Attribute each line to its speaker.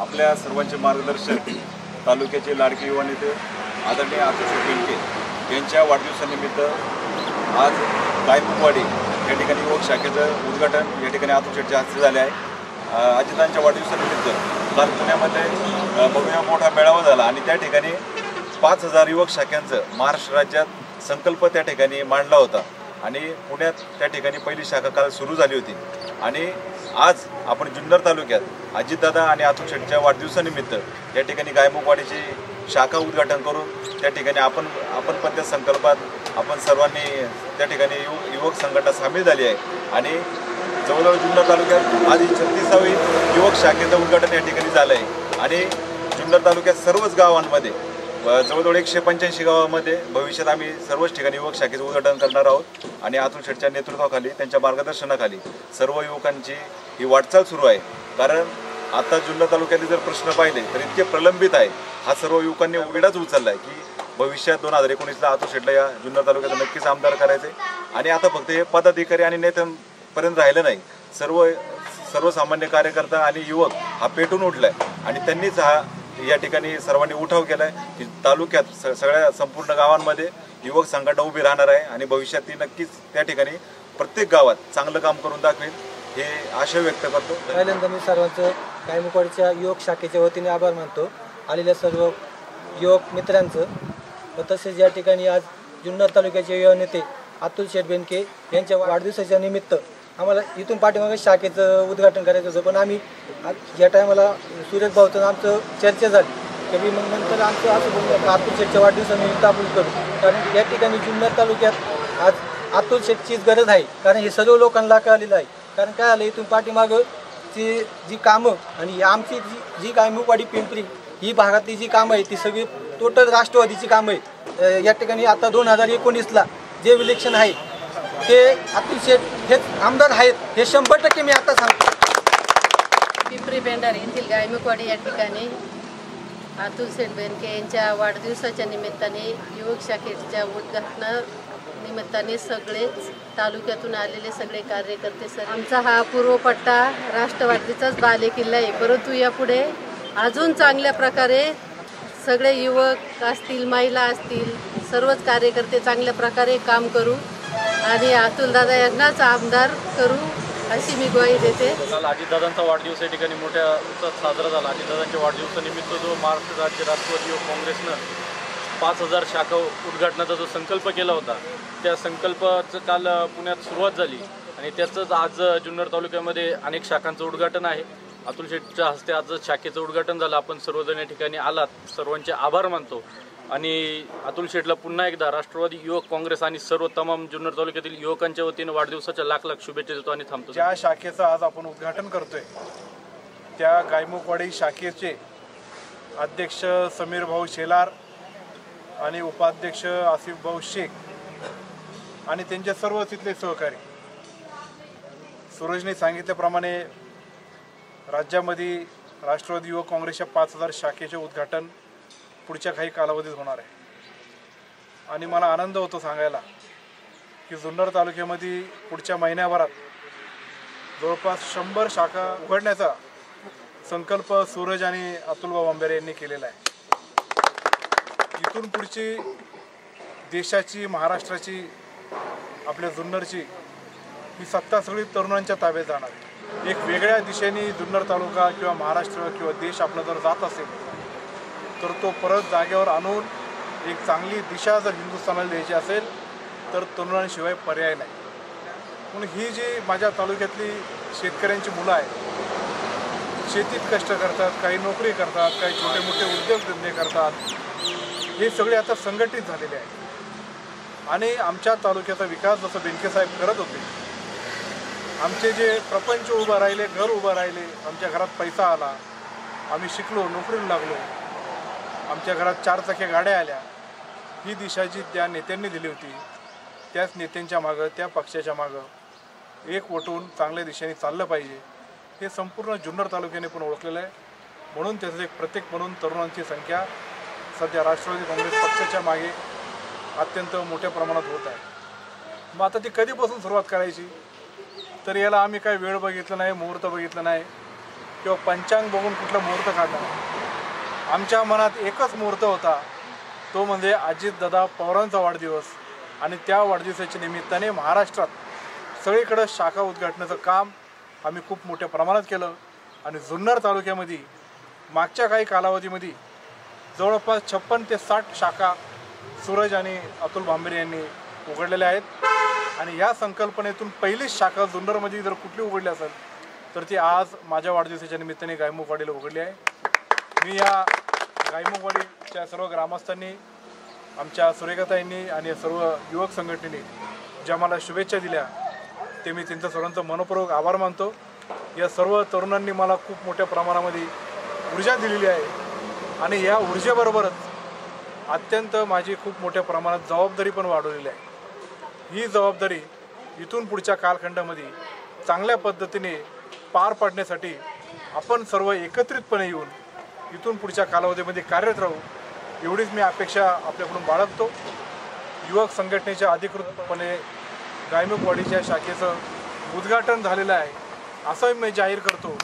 Speaker 1: आपल्या सर्वांचे मार्गदर्शक तालुक्याचे लाडके युवा नेते आदरणीय आकाश बेंके यांच्या वाढदिवसानिमित्त आज गायमुखवाडी या ठिकाणी युवक शाखेचं उद्घाटन या ठिकाणी अतुल हस्ते झाले आहे. अजितांच्या वाढदिवसानिमित्त काल पुण्यामध्ये भव्य मोठा मेळावा झाला आणि त्या ठिकाणी पाच हजार युवक शाखांचं महाराष्ट्र राज्यात संकल्प त्या ठिकाणी मांडला होता आणि पुण्यात त्या ठिकाणी पहिली शाखा काल सुरू झाली होती. आणि आज आपण जुन्नर तालुक्यात अजितदादा आणि अतुल शेटच्या वाढदिवसानिमित्त या ठिकाणी गायमुखवाडीची शाखा उद्घाटन करून त्या ठिकाणी आपण आपण पण त्या संकल्पात आपण सर्वांनी त्या ठिकाणी यु युवक संघटना सामील झाली आहे. आणि जवळजवळ जुन्नर तालुक्यात आज छत्तीसावी युवक शाखेचं उद्घाटन या ठिकाणी झालं आहे आणि जुन्नर तालुक्यात सर्वच गावांमध्ये जवळजवळ एकशे पंच्याऐंशी गावामध्ये भविष्यात आम्ही सर्वच ठिकाणी युवक शाखेचं उद्घाटन करणार आहोत. आणि अतुल शेटच्या नेतृत्वाखाली त्यांच्या मार्गदर्शनाखाली सर्व युवकांची ही वाटचाल सुरू आहे. कारण आता जुन्नर तालुक्यातले जर प्रश्न पाहिले तर इतके प्रलंबित आहे हा सर्व युवकांनी वेळाच उचलला आहे की भविष्यात दोन हजार एकोणीसला अतुल शेटला या जुन्नर तालुक्यात नक्कीच आमदार करायचे. आणि आता फक्त हे पदाधिकारी आणि नेत्यांपर्यंत राहिलं नाही. सर्व सर्वसामान्य कार्यकर्ता आणि युवक हा पेटून उठलाय. आणि त्यांनीच हा या ठिकाणी सर्वांनी उठाव केलाय की तालुक्यात स- सगळ्या संपूर्ण गावांमध्ये युवक संघटना उभी राहणार आहे आणि भविष्यात ती नक्कीच त्या ठिकाणी प्रत्येक गावात चांगलं काम करून दाखवेल हे आशय व्यक्त करतो.
Speaker 2: पहिल्यांदा मी सर्वांचं कायमुकवाडीच्या युवक शाखेच्या वतीने आभार मानतो. आलेल्या सर्व युवक मित्रांचं व तसेच या ठिकाणी आज जुन्नर तालुक्याचे युवा नेते अतुल शेठ बेनके यांच्या वाढदिवसाच्या निमित्त आम्हाला इथून पाठीमागे शाखेचं उद्घाटन करायचं होतं पण आम्ही आज या टायमाला सुरेश भाऊचं आमचं चर्चा झाली. कधी मग नंतर आमचं असं बोललं का अतुल शेठच्या वाढदिवसानिमित्त आपण करू. कारण या ठिकाणी जुन्नर तालुक्यात आज अतुल शेठचीच गरज आहे कारण हे सर्व लोकांना कळलेलं आहे. कारण काय आलं इथून पाठीमागं ती जी कामं आणि आमची जी जी काय पिंपरी ही भागातली जी कामं आहे ती सगळी टोटल राष्ट्रवादीची कामं आहेत. या ठिकाणी आता दोन हजार एकोणीसला जे इलेक्शन आहे ते अतुल शेठ हेच आमदार आहेत हे शंभर टक्के मी आता सांगतो.
Speaker 3: पिंपरी बेंडार येथील गायमुखवाडी या ठिकाणी अतुल शेठ बेनके यांच्या वाढदिवसाच्या निमित्ताने युवक शाखेच्या उद्घाटना निमित्ताने सगळेच तालुक्यातून आलेले सगळे कार्यकर्ते सर आमचा हा पूर्वपट्टा राष्ट्रवादीचाच बालेकिल्ला आहे. परंतु यापुढे अजून चांगल्या प्रकारे सगळे युवक असतील महिला असतील सर्वच कार्यकर्ते चांगल्या प्रकारे काम करू. आणि अतुलदादा यांनाच आमदार करू अशी मी ग्वाही देते.
Speaker 4: काल अजितदादांचा वाढदिवस या ठिकाणी मोठ्या उत्साहात साजरा झाला. अजितदादांच्या वाढदिवसानिमित्त जो महाराष्ट्र राज्य राष्ट्रवादी काँग्रेसनं पाच हजार शाखा उद्घाटनाचा जो संकल्प केला होता त्या संकल्पाचं काल पुण्यात सुरुवात झाली आणि त्याचंच आज जुन्नर तालुक्यामध्ये अनेक शाखांचं उद्घाटन आहे. अतुल शेठच्या हस्ते आज शाखेचं उद्घाटन झालं. आपण सर्वजण या ठिकाणी आलात. सर्वांचे आभार मानतो. आणि अतुल शेठला पुन्हा एकदा राष्ट्रवादी युवक काँग्रेस आणि सर्व तमाम जुन्नर तालुक्यातील युवकांच्या वतीने वाढदिवसाच्या लाख लाख शुभेच्छा देतो आणि थांबतो.
Speaker 5: ज्या शाखेचं आज आपण उद्घाटन करतोय त्या गायमुखवाडी शाखेचे अध्यक्ष समीर भाऊ शेलार आणि उपाध्यक्ष आसिफ भाऊ शेख आणि त्यांचे सर्व तिथले सहकारी. सूरजने सांगितल्याप्रमाणे राज्यामध्ये राष्ट्रवादी युवक काँग्रेसच्या पाच हजार शाखेचे उद्घाटन पुढच्या काही कालावधीत होणार आहे. आणि मला आनंद होतो सांगायला की जुन्नर तालुक्यामध्ये पुढच्या महिन्याभरात जवळपास शंभर शाखा उघडण्याचा संकल्प सूरज आणि अतुलबाब आंबेरे यांनी केलेला आहे. इथून पुढची देशाची महाराष्ट्राची आपल्या जुन्नरची ही सत्ता सगळी तरुणांच्या ताब्यात जाणार एक वेगळ्या दिशेने जुन्नर तालुका किंवा महाराष्ट्र किंवा देश आपला जर जात असेल तर तो परत जागेवर आणून एक चांगली दिशा जर हिंदुस्थानाला द्यायची असेल तर तरुणांशिवाय पर्याय नाही. म्हणून ही जी माझ्या तालुक्यातली शेतकऱ्यांची मुलं आहेत शेतीत कष्ट करतात काही नोकरी करतात काही छोटे मोठे उद्योगधंदे करतात हे सगळे आता संघटित झालेले आहेत. आणि आमच्या तालुक्याचा विकास जसं बेनकेसाहेब करत होते आमचे जे प्रपंच उभं राहिले घर उभं राहिले आमच्या घरात पैसा आला आम्ही शिकलो नोकरीला लागलो आमच्या घरात चार चाक्या गाड्या आल्या. ही दिशा जी त्या नेत्यांनी दिली होती. त्याच नेत्यांच्या मागं त्या पक्षाच्या मागं एक वटून चांगल्या दिशेने चाललं पाहिजे. हे संपूर्ण जुन्नर तालुक्याने पण ओळखलेलं आहे. म्हणून त्याचं एक प्रत्येक म्हणून तरुणांची संख्या सध्या राष्ट्रवादी काँग्रेस पक्षाच्या मागे अत्यंत मोठ्या प्रमाणात होत आहे. मग आता ती कधीपासून सुरुवात करायची? तर याला आम्ही काय वेळ बघितलं नाही मुहूर्त बघितलं नाही. किंवा पंचांग बघून कुठला मुहूर्त काढणार? नाही आमच्या मनात एकच मुहूर्त होता. तो म्हणजे अजितदादा पवारांचा वाढदिवस. आणि त्या वाढदिवसाच्या निमित्ताने महाराष्ट्रात सगळीकडं शाखा उद्घाटनाचं काम आम्ही खूप मोठ्या प्रमाणात केलं. आणि जुन्नर तालुक्यामध्ये मागच्या काही कालावधीमध्ये जवळपास छप्पन ते साठ शाखा सूरज आणि अतुल भांबेरे यांनी उघडलेल्या आहेत. आणि या संकल्पनेतून पहिलीच शाखा जुन्नरमध्ये जर कुठली उघडली असेल तर ती आज माझ्या वाढदिवसाच्या निमित्ताने गायमुखवाडीला उघडली आहे. मी या गायमुखवाडीच्या सर्व ग्रामस्थांनी आमच्या सुरेखाताईंनी आणि सर्व युवक संघटनेने ज्या मला शुभेच्छा दिल्या ते मी त्यांचं सर्वांचं मनपूर्वक आभार मानतो. या सर्व तरुणांनी मला खूप मोठ्या प्रमाणामध्ये ऊर्जा दिलेली आहे आणि या ऊर्जेबरोबरच अत्यंत माझी खूप मोठ्या प्रमाणात जबाबदारी पण वाढवलेली आहे. ही जबाबदारी इथून पुढच्या कालखंडामध्ये चांगल्या पद्धतीने पार पाडण्यासाठी आपण सर्व एकत्रितपणे येऊन इथून पुढच्या कालावधीमध्ये कार्यरत राहू एवढीच मी अपेक्षा आपल्याकडून बाळगतो. युवक संघटनेच्या अधिकृतपणे गायमुखवाडीच्या शाखेचं उद्घाटन झालेलं आहे असं मी जाहीर करतो.